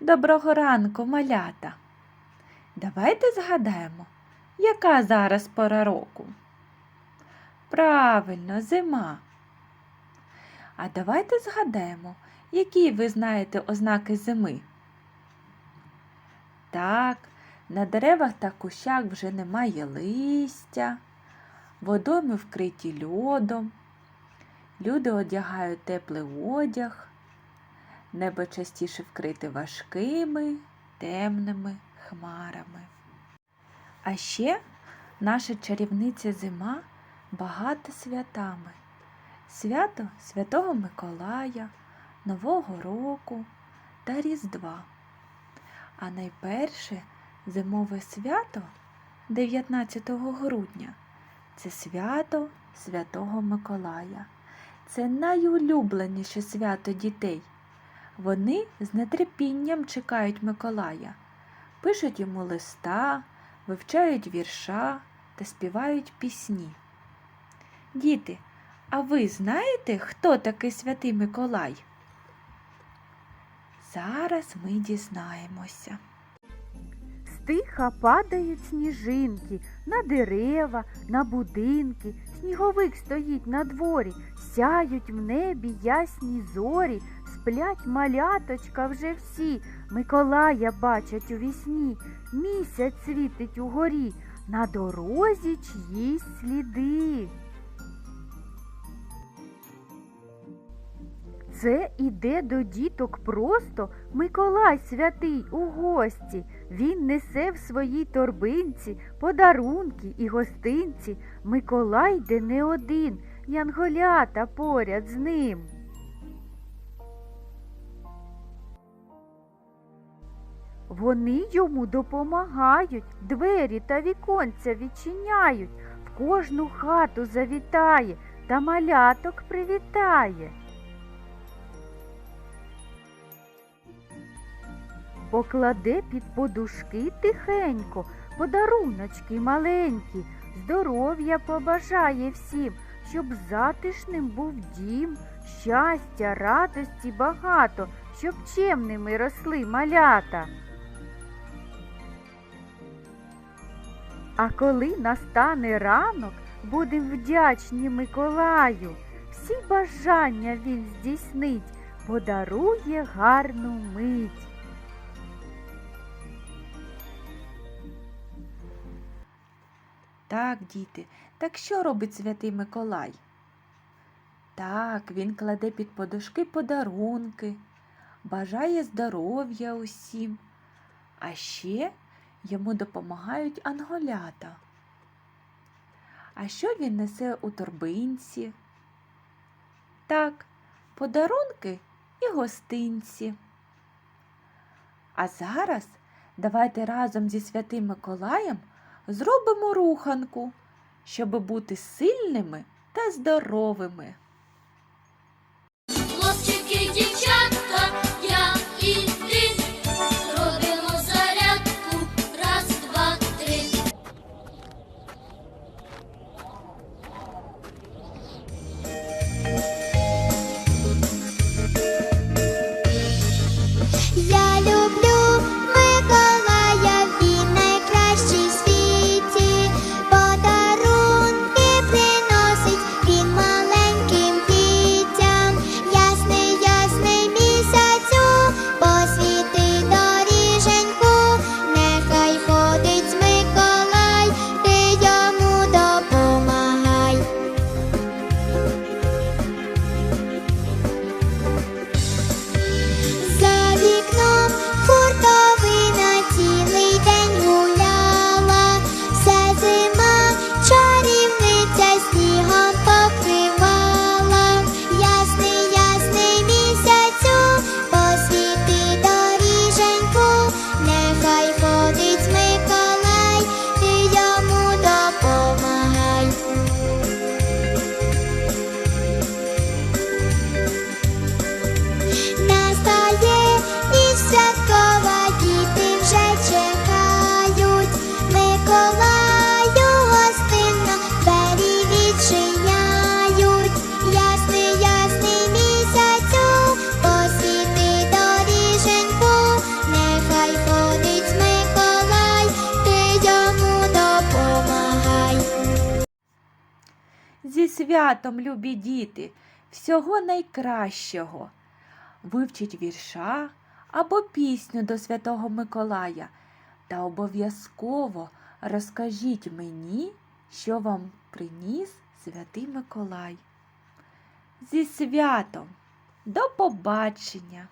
Доброго ранку, малята. Давайте згадаємо, яка зараз пора року. Правильно, зима. А давайте згадаємо, які ви знаєте ознаки зими. Так, на деревах та кущах вже немає листя, водойми вкриті льодом, люди одягають теплий одяг, небо частіше вкрите важкими, темними хмарами. А ще наша чарівниця зима багата святами. Свято Святого Миколая, Нового року та Різдва. А найперше зимове свято 19 грудня це свято Святого Миколая. Це найулюбленіше свято дітей. Вони з нетерпінням чекають Миколая, пишуть йому листа, вивчають вірша та співають пісні. Діти, а ви знаєте, хто такий святий Миколай? Зараз ми дізнаємося. Стиха падають сніжинки на дерева, на будинки, сніговик стоїть на дворі, сяють в небі ясні зорі, сплять маляточка вже всі, Миколая бачать у вісні, місяць світить угорі, на дорозі чиїсь сліди. Це іде до діток просто Миколай святий у гості. Він несе в своїй торбинці подарунки і гостинці. Миколай йде не один, янголята поряд з ним. Вони йому допомагають, двері та віконця відчиняють, в кожну хату завітає та маляток привітає. Покладе під подушки тихенько, подаруночки маленькі, здоров'я побажає всім, щоб затишним був дім, щастя, радості багато, щоб чемними росли малята. А коли настане ранок, будем вдячні Миколаю, всі бажання він здійснить, подарує гарну мить. Так, діти, так що робить святий Миколай? Так, він кладе під подушки подарунки, бажає здоров'я усім, а ще йому допомагають анголята. А що він несе у торбинці? Так, подарунки і гостинці. А зараз давайте разом зі святим Миколаєм зробимо руханку, щоб бути сильними та здоровими. Хлопчики, дівчатка, я і ти робимо зарядку. Раз, два, три. Я святом, любі діти, всього найкращого. Вивчіть вірша або пісню до Святого Миколая та обов'язково розкажіть мені, що вам приніс Святий Миколай. Зі святом! До побачення!